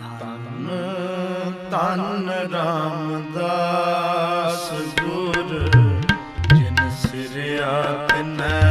ਧੰਨ ਧੰਨ ਰਾਮਦਾਸ ਗੁਰ ਜਿਨ ਸਿਰਿਆ ਤਿਨੈ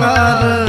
कर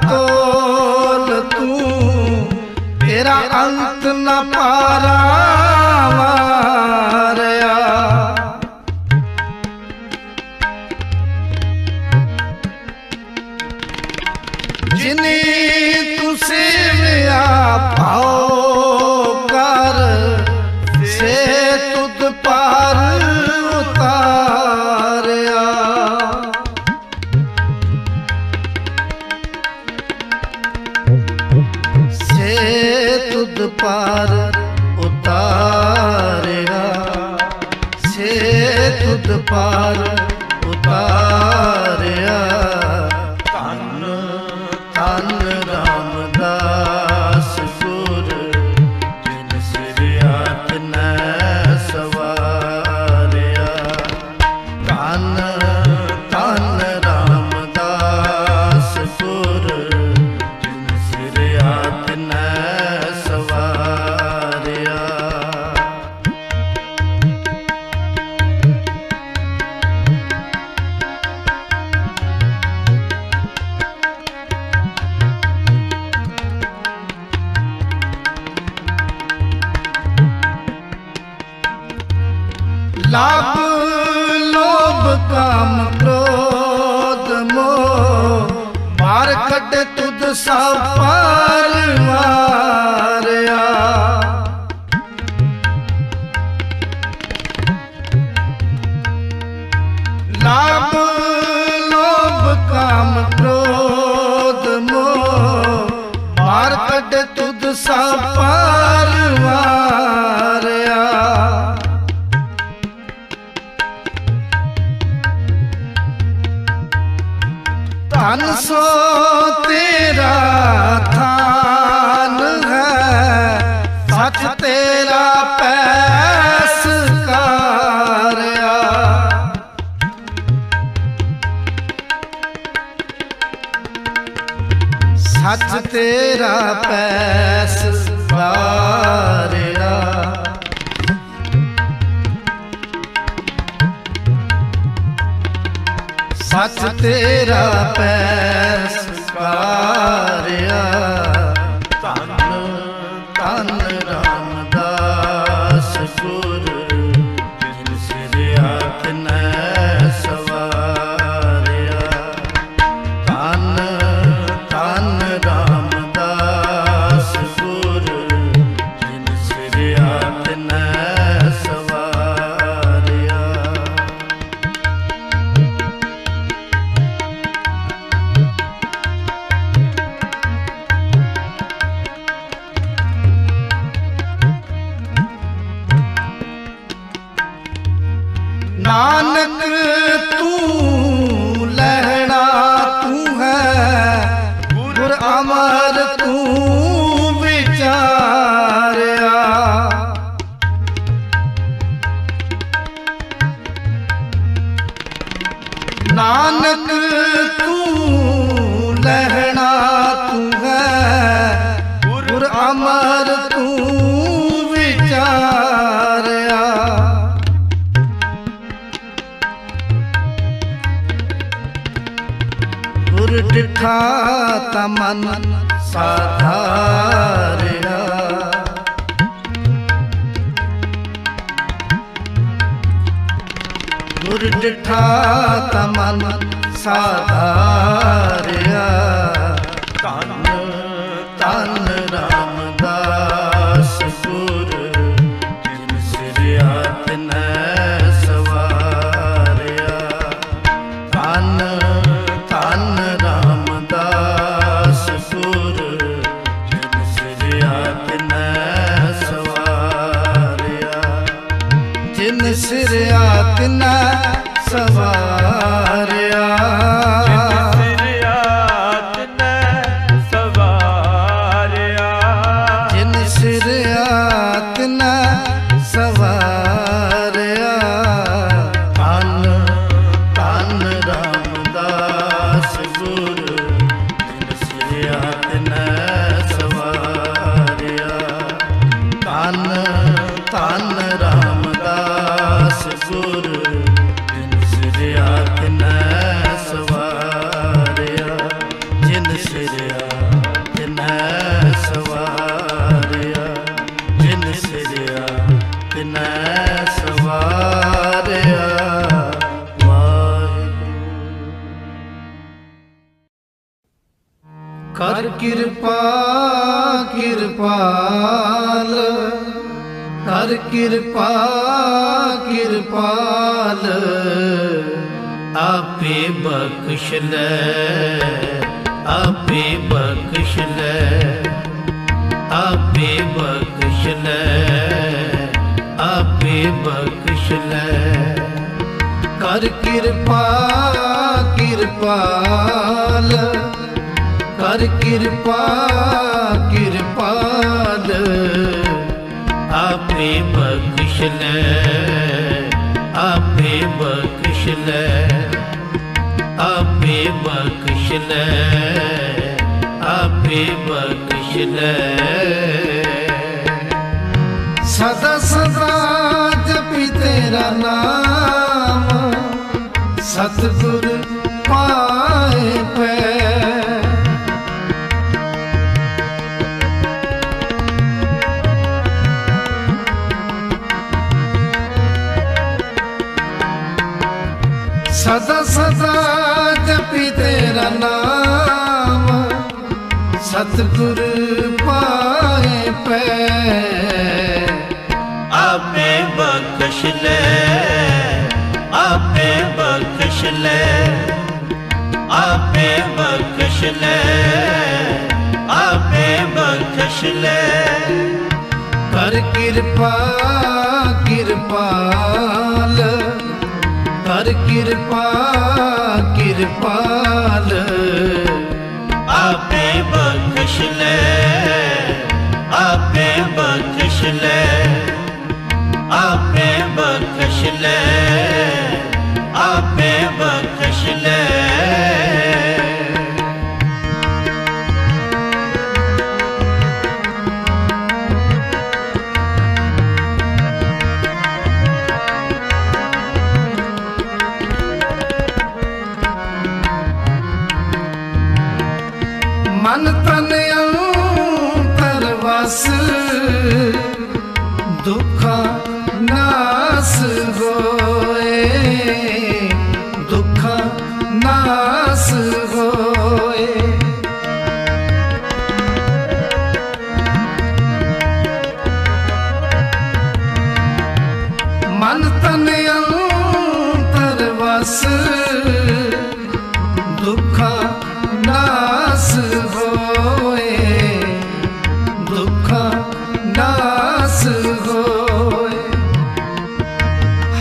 तो ਮਤ ਤੁਧ ਸਾ ਪਰਵਾਰਿਆ ਲਾਭ ਲੋਭ ਕਾਮ ਕ੍ਰੋਧ ਮੋਹ। ਮਾਰ ਕੱਢ ਤੁਧ ਸਾ ਹੱਥ ਤੇਰਾ ਪੈਰ ਨਾਨਕ ਆਪਣਾ ਮਨ ਸਾਧਾਰਿਆ ਗੁਰ ਡਿਠਾ ਤਮਨ ਸਾਧਾ 烦 ਬਖਸ਼ ਕਰ ਕਿਰਪਾ, ਕਿਰਪਾਲ। ਕਰ ਕਿਰਪਾ, ਕਿਰਪਾਲ। ਆਪੇ ਬਖਸ਼ ਲੈ, ਆਪੇ ਬਖਸ਼ ਲੈ। ਆਪੇ ਬਖਸ਼ ਲੈ, ਆਪੇ ਬਖਸ਼ ਲੈ। ਸਦਾ ਮੇਰਾ ਸਦਾ ਸਦਾ ਜਪੀ ਤੇਰਾ ਨਾਮ ਸਤਿਗੁਰ ਬਖਸ਼ ਲੈ, ਆਪੇ ਬਖਸ਼ ਲੈ, ਆਪੇ ਬਖਸ਼ ਲੈ, ਆਪੇ ਬਖਸ਼ ਲੈ। ਕਰ ਕਿਰਪਾ, ਕਿਰਪਾਲ, ਕਰ ਕਿਰਪਾ, ਕਿਰਪਾਲ। ਆਪੇ ਬਖਸ਼ ਲੈ, ਆਪੇ ਬਖਸ਼ ਲੈ। ਆਪੇ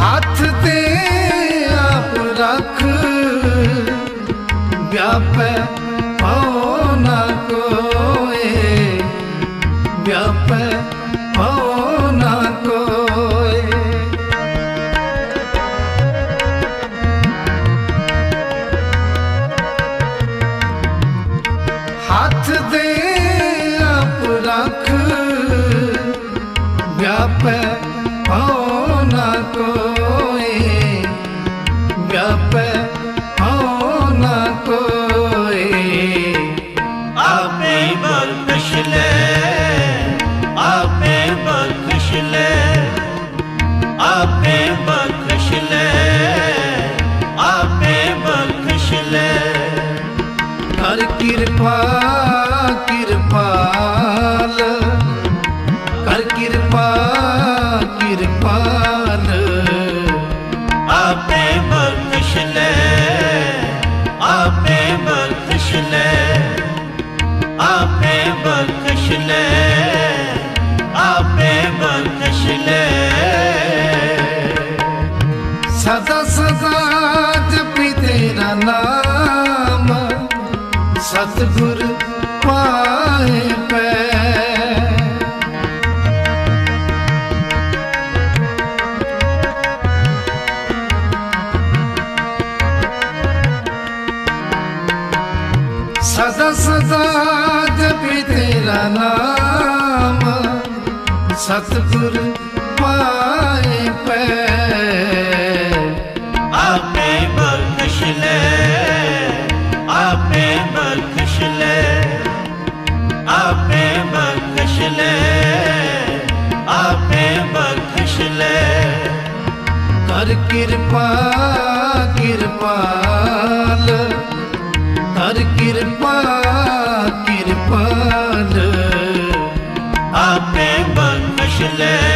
ਹੱਥ ਤੇ ਆਪ ਰੱਖ ਵਿਆਪੈ ਕਿਰਪਾ ਕਿਰਪਾਲ ਕਰ ਕਿਰਪਾ ਕਿਰਪਾਲ ਆਪੇ ਬਖਸ਼ ਲੈ, ਆਪੇ ਬਖਸ਼ ਲੈ। ਆਪੇ ਬਖਸ਼ ਲੈ, ਆਪੇ ਬਖਸ਼ ਲੈ। ਸਤਿਗੁਰ ਪਾਏ ਪੈ। ਸਦਾ ਸਦਾ ਜਪੀ ਤੇਰਾ ਨਾਮ ਸਤਿਗੁਰ ਪਾਏ ਪੈ। ਆਪੇ ਲੈ ਆਪੇ ਬਖਸ਼ ਲੈ। ਕਰ ਕਿਰਪਾ ਕਿਰਪਾਲ ਕਰ ਕਿਰਪਾ ਕਿਰਪਾਲ ਆਪੇ ਬਖਸ਼ ਲੈ।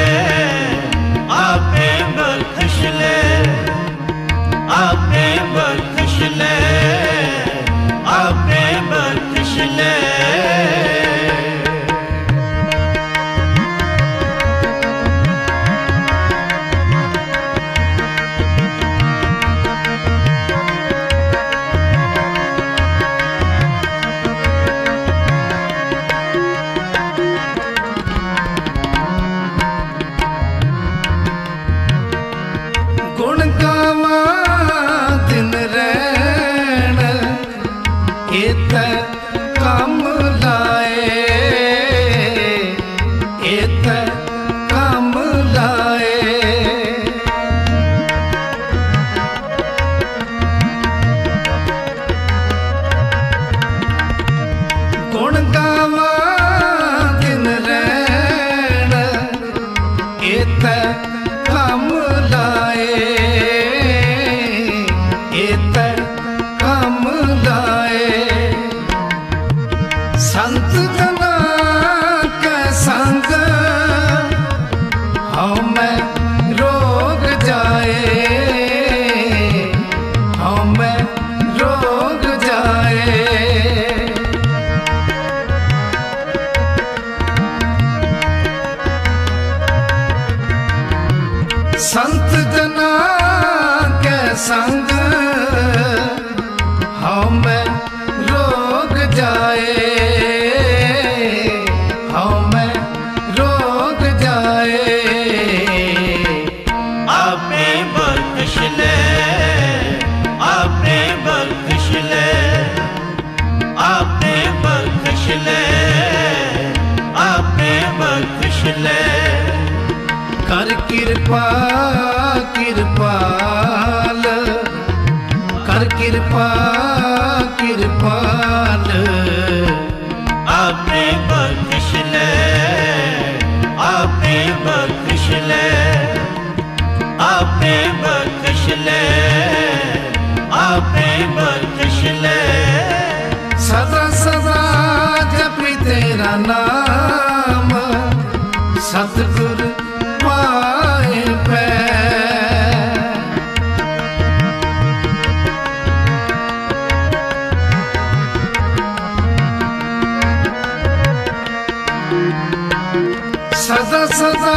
ਸਦਾ ਸਦਾ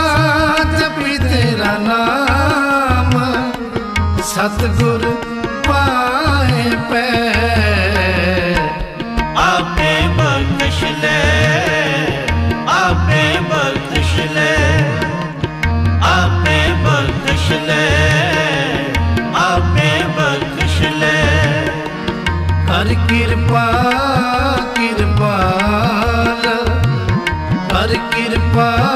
ਜਪੀ ਤੇਰਾ ਨਾਮ। ਸਤਗੁਰ ਪਾਏ ਪੈ। ਆਪੇ ਲੈ ਆਪੇ ਲੈ ਆਪੇ ਬਖਸ਼ ਲੈ ਆਪੇ ਬਖਸ਼ ਲੈ। ਹਰ ਕਿਰਪਾ ਕਿਰਪਾਲ ਹਰ ਕਿਰਪਾ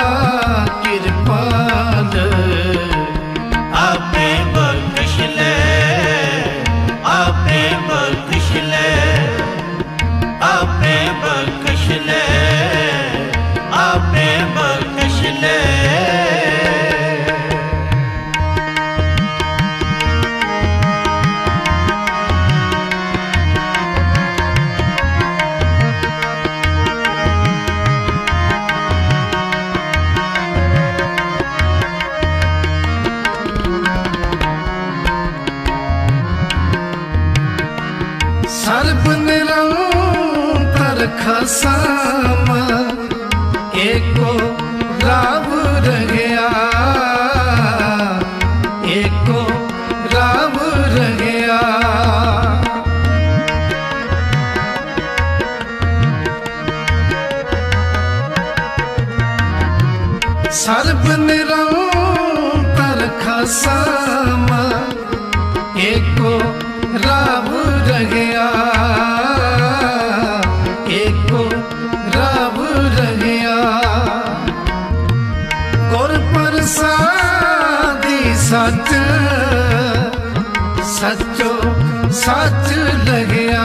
ਸੱਚ ਲਗਿਆ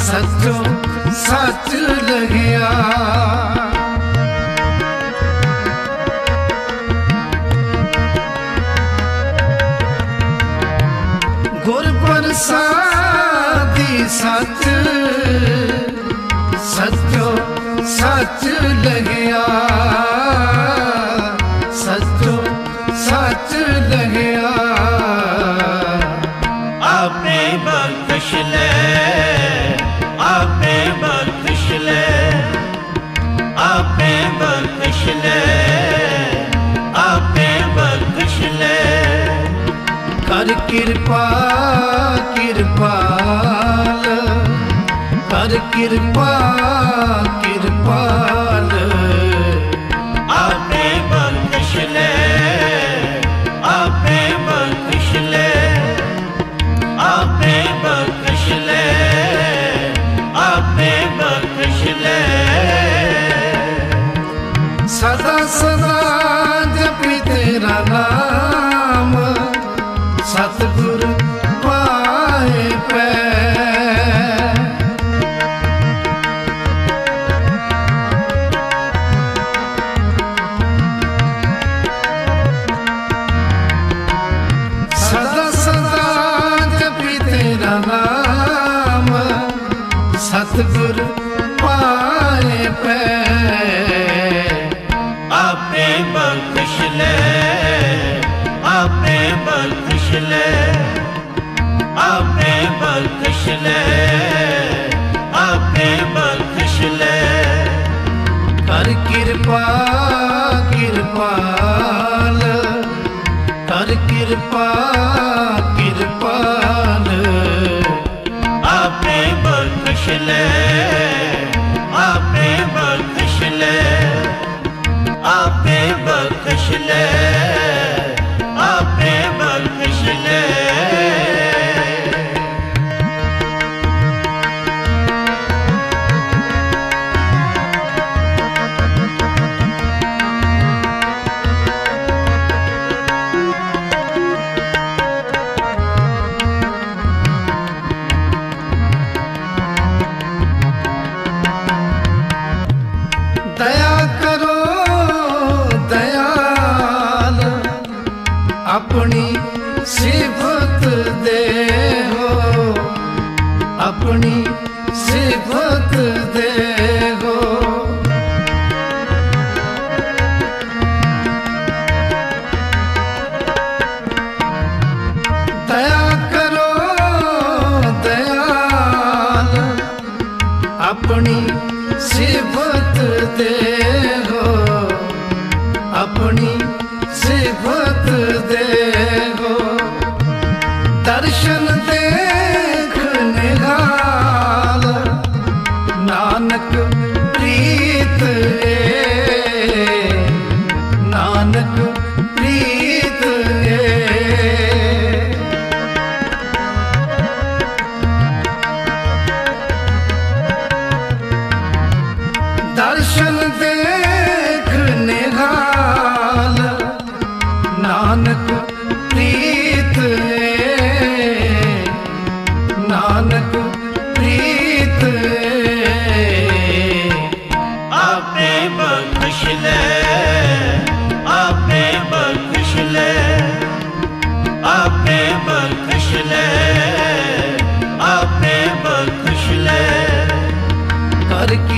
ਸੱਚੋ ਸੱਚ ਲਗਿਆ ਗੁਰ ਪ੍ਰਸਾਦੀ ਸੱਚੋ ਸੱਚ ਲਗਿਆ ਕਿਰਪਾ ਕਿਰਪਾਲ। ਕਰ ਕਿਰਪਾ ਨਾਮ ਸਤਿਗੁਰ ਪਾਏ ਪੈ। ਆਪੇ ਬਖਸ਼ ਲੈ, ਆਪੇ ਬਖਸ਼ ਲੈ, ਆਪੇ ਬਖਸ਼ ਲੈ, ਆਪੇ ਬਖਸ਼ ਲੈ। ਕਰ ਕਿਰਪਾ, ਕਿਰਪਾਲ, ਕਰ ਕਿਰਪਾ ਲੈ ਆਪੇ ਬਖਸ਼ ਲੈ ਆਪੇ ਬਖਸ਼ ਲੈ। ਆਪਣੀ ਸਿਫਤ ਦੇ ਹੋ। ਆਪਣੀ ਸਿਫਤ ਦੇ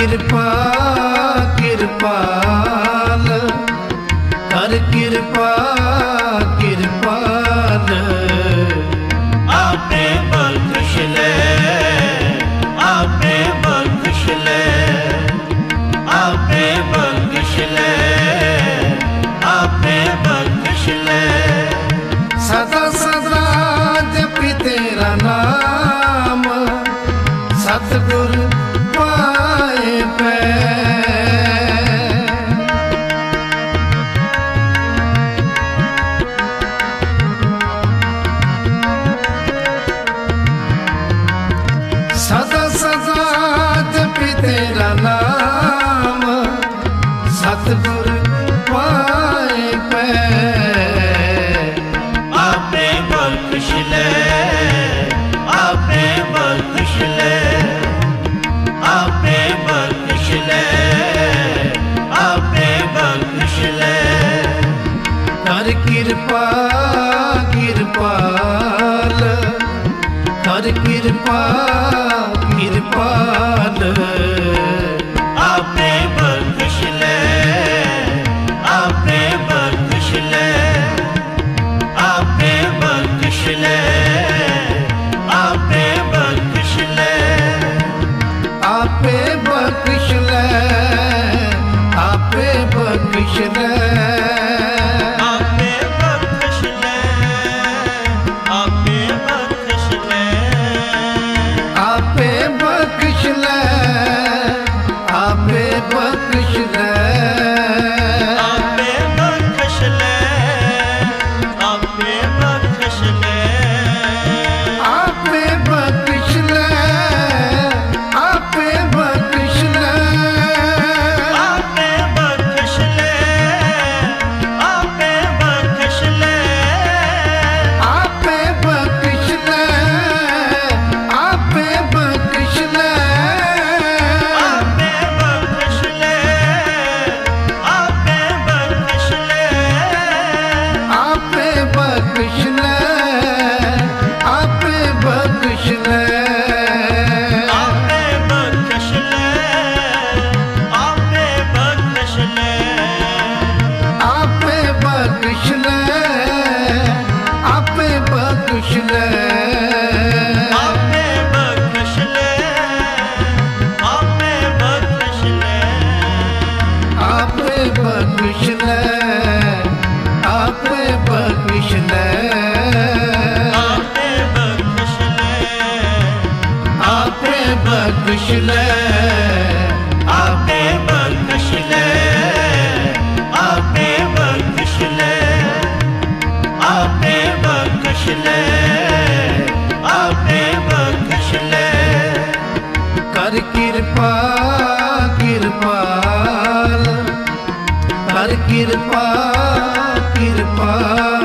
ਕਿਰਪਾ ਕਰ ਕਿਰਪਾ ਕਿਰਪਾਲ ਕਰ ਕਿਰਪਾ ਕਿਰਪਾਲ